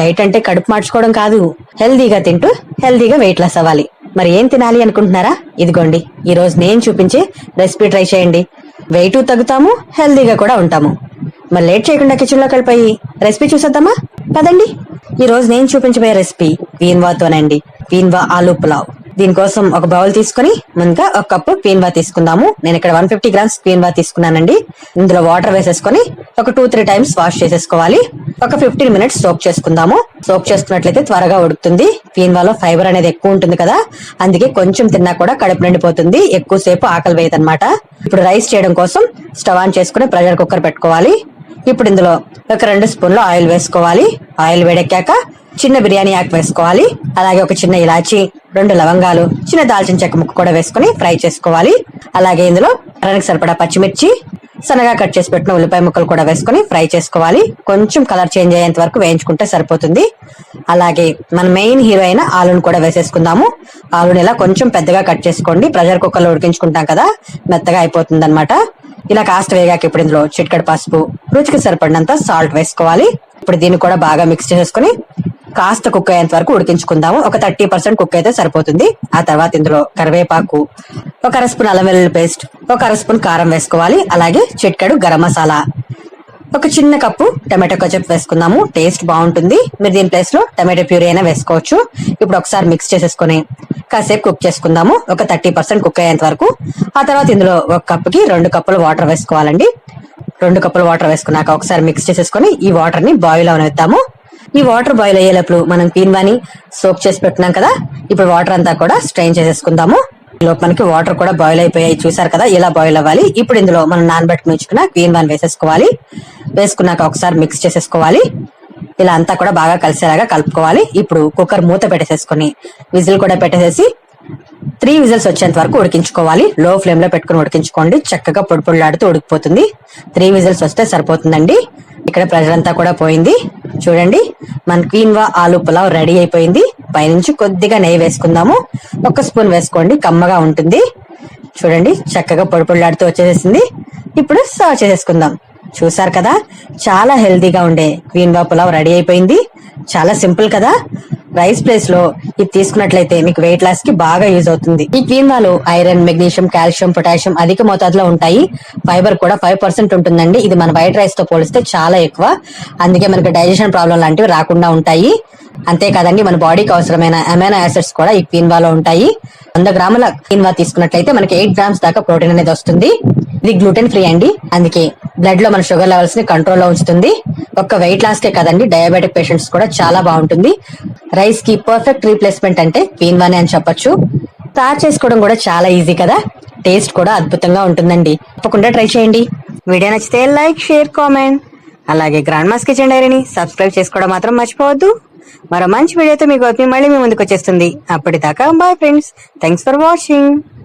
Diet అంటే కడుపు మార్చుకోవడం కాదు. హెల్దీగా తింటూ హెల్దీగా వెయిట్ లాస్ అవ్వాలి. మరి ఏం తినాలి అనుకుంటున్నారా? ఇదిగోండి ఈ రోజు నేను చూపించే రెసిపీ ట్రై చేయండి. వెయిట్ తగ్గుతాము హెల్దీగా కూడా ఉంటాము. మరి లేట్ చేయకుండా కిచెన్లో కలిపోయి రెసిపీ చూసేద్దామా? పదండి. ఈ రోజు నేను చూపించబోయే రెసిపీ వీన్వాతోనండి వీన్వా ఆలూ పులావ్. దీనికోసం ఒక బౌల్ తీసుకొని ముందుగా ఒక కప్పు పీన్వా తీసుకుందాము. నేను ఇక్కడ వన్ ఫిఫ్టీ గ్రామ్స్ పీన్వా తీసుకున్నానండి. ఇందులో వాటర్ వేసేసుకొని ఒక టూ త్రీ టైమ్స్ వాష్ చేసేసుకోవాలి. ఒక ఫిఫ్టీన్ మినిట్స్ సోక్ చేసుకుందాము. సోక్ చేసుకున్నట్లయితే త్వరగా ఉడుకుతుంది. వల్ల ఫైబర్ అనేది ఎక్కువ ఉంటుంది కదా. అందుకే కొంచెం తిన్నా కూడా కడుపు నిండిపోతుంది. ఎక్కువసేపు ఆకలి వేయదనమాట ఇప్పుడు రైస్ చేయడం కోసం స్టవ్ ఆన్ చేసుకుని ప్రెషర్ కుక్కర్ పెట్టుకోవాలి. ఇప్పుడు ఇందులో ఒక రెండు స్పూన్లు ఆయిల్ వేసుకోవాలి. ఆయిల్ వేడెక్కాక చిన్న బిర్యానీ ఆకు వేసుకోవాలి. అలాగే ఒక చిన్న ఇలాచి రెండు లవంగాలు చిన్న దాల్చిన చెక్క ముక్క కూడా వేసుకుని ఫ్రై చేసుకోవాలి. అలాగే ఇందులో అరానికి సరిపడా పచ్చిమిర్చి సన్నగా కట్ చేసి పెట్టిన ఉల్లిపాయ ముక్కలు కూడా వేసుకుని ఫ్రై చేసుకోవాలి. కొంచెం కలర్ చేంజ్ అయ్యేంత వరకు వేయించుకుంటే సరిపోతుంది. అలాగే మన మెయిన్ హీరో అయిన ఆలుని కూడా వేసేసుకుందాము. ఆలుని ఇలా కొంచెం పెద్దగా కట్ చేసుకోండి. ప్రెషర్ కుక్కర్లో ఉడికించుకుంటాం కదా మెత్తగా అయిపోతుంది ఇలా కాస్త వేగాక ఇప్పుడు ఇందులో చిట్కడ పసుపు రుచికి సరిపడినంత సాల్ట్ వేసుకోవాలి. ఇప్పుడు దీన్ని కూడా బాగా మిక్స్ చేసుకుని కాస్త కుక్ అయ్యేంత వరకు ఉడికించుకుందాము. ఒక థర్టీ పర్సెంట్ కుక్ అయితే సరిపోతుంది. ఆ తర్వాత ఇందులో కరివేపాకు ఒక అర స్పూన్ అల్లం వెల్లుల్లి పేస్ట్ ఒక అర స్పూన్ కారం వేసుకోవాలి. అలాగే చిట్కడు గరం మసాలా. ఒక చిన్న కప్పు టమాటో కచప్ వేసుకుందాము. టేస్ట్ బాగుంటుంది. మీరు దీని ప్లేస్లో టమాటో ప్యూరీ అయినా వేసుకోవచ్చు. ఇప్పుడు ఒకసారి మిక్స్ చేసేసుకుని కాసేపు కుక్ చేసుకుందాము. ఒక థర్టీ పర్సెంట్ కుక్ అయ్యేంత వరకు. ఆ తర్వాత ఇందులో ఒక కప్పుకి రెండు కప్పులు వాటర్ వేసుకోవాలండి. రెండు కప్పులు వాటర్ వేసుకున్నాక ఒకసారి మిక్స్ చేసేసుకొని ఈ వాటర్ని బాయిల్ అవనిద్దాము. ఈ వాటర్ బాయిల్ అయ్యేటప్పుడు మనం కీన్వాని సోప్ చేసి పెట్టినాం కదా ఇప్పుడు వాటర్ అంతా కూడా స్ట్రెయిన్ చేసేసుకుందాము. లోపు మనకి వాటర్ కూడా బాయిల్ అయిపోయాయి చూసారు కదా ఇలా బాయిల్ అవ్వాలి. ఇప్పుడు ఇందులో మనం నానబెట్టుకుని ఉంచుకున్న క్వీన్ వన్ వేసేసుకోవాలి. వేసుకున్నాక ఒకసారి మిక్స్ చేసేసుకోవాలి. ఇలా అంతా కూడా బాగా కలిసేలాగా కలుపుకోవాలి. ఇప్పుడు కుక్కర్ మూత పెట్టేసేసుకొని విజిల్ కూడా పెట్టేసేసి త్రీ విజిల్స్ వచ్చేంత వరకు ఉడికించుకోవాలి. లో ఫ్లేమ్లో పెట్టుకుని ఉడికించుకోండి. చక్కగా పొడి పొడిలాడుతూ ఉడికిపోతుంది. త్రీ విజిల్స్ వస్తే సరిపోతుందండి. ఇక్కడ ప్రెషర్ అంతా కూడా పోయింది. చూడండి. మన క్వీన్వా ఆలు పులావ్ రెడీ అయిపోయింది. పైనుంచి కొద్దిగా నెయ్యి వేసుకుందాము. ఒక స్పూన్ వేసుకోండి కమ్మగా ఉంటుంది. చూడండి చక్కగా పొడి పొడిలాడుతూ వచ్చేసేసింది. ఇప్పుడు సర్వ్ చేసేసుకుందాం. చూసారు కదా చాలా హెల్దీగా ఉండే క్వీన్వా పులావ్ రెడీ అయిపోయింది. చాలా సింపుల్ కదా. రైస్ ప్లేస్లో ఇది తీసుకున్నట్లయితే మీకు వెయిట్ లాస్కి బాగా యూజ్ అవుతుంది. ఈ క్వీన్వాలో ఐరన్ మెగ్నీషియం కాల్షియం పొటాషియం అధిక మోతాదులో ఉంటాయి. ఫైబర్ కూడా ఫైవ్ పర్సెంట్ ఉంటుందండి. ఇది మన వైట్ రైస్తో పోలిస్తే చాలా ఎక్కువ. అందుకే మనకి డైజెషన్ ప్రాబ్లం లాంటివి రాకుండా ఉంటాయి. అంతేకాదండి మన బాడీకి అవసరమైన అమైనో యాసిడ్స్ కూడా ఈ క్వీన్వాలో ఉంటాయి. వంద గ్రాముల క్వీన్వా తీసుకున్నట్లయితే మనకి ఎయిట్ గ్రామ్స్ దాకా ప్రోటీన్ అనేది వస్తుంది. ఇది గ్లూటెన్ ఫ్రీ అండి. అందుకే బ్లడ్లో మన షుగర్ లెవెల్స్ని కంట్రోల్లో ఉంచుతుంది. ఒక్క వెయిట్ లాస్ కే కదండి డయాబెటిక్ పేషెంట్స్ కూడా చాలా బాగుంటుంది. రైస్కి పర్ఫెక్ట్ రీప్లేస్మెంట్ అంటే పీన్వానే అని చెప్పొచ్చు. తయారు చేసుకోవడం కూడా చాలా ఈజీ కదా? టేస్ట్ కూడా అద్భుతంగా ఉంటుందండి. తప్పకుండా ట్రై చేయండి. వీడియో నచ్చితే లైక్ షేర్ కామెంట్ అలాగే గ్రాండ్ మాస్ కిచెన్ డైరీని సబ్స్క్రైబ్ చేసుకోవడం మాత్రం మర్చిపోవద్దు. మరో మంచి వీడియోతో మీకు మళ్ళీ మీ ముందుకు వచ్చేస్తుంది. అప్పటిదాకా bye friends thanks for watching